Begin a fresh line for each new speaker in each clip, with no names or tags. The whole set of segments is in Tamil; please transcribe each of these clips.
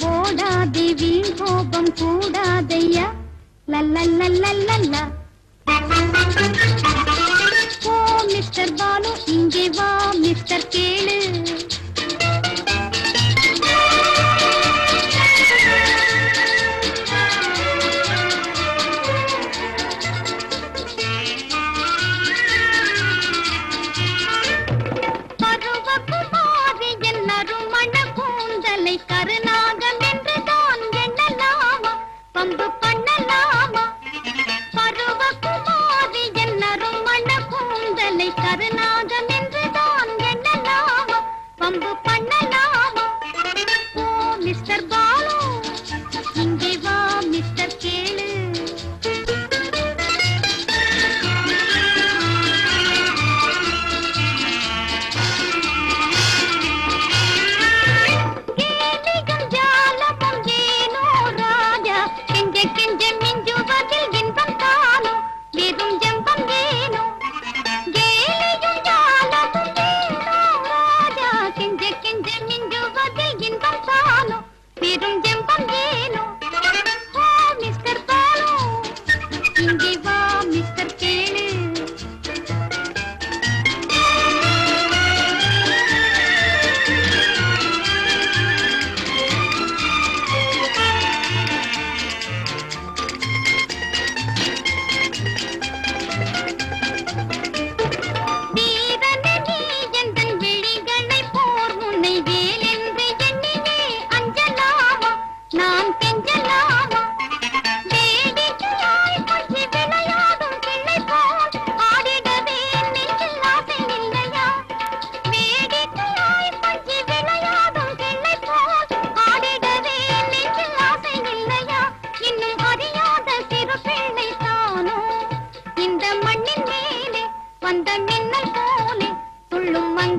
ஓடாதே வீண் கோபம் கூடாதையா? லல்ல ser Un tiempo oh, mis carpelos.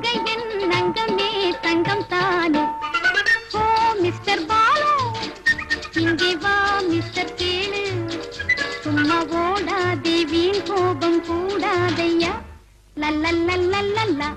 தங்க என் அங்கமே தங்கம் தானே ஓ மிஸ்டர் பாலு இங்கே வா மிஸ்டர் கேளு. சும்மா ஓடாதே வீண் கோபம் கூடாதையா? லல்ல லல்ல லல்லா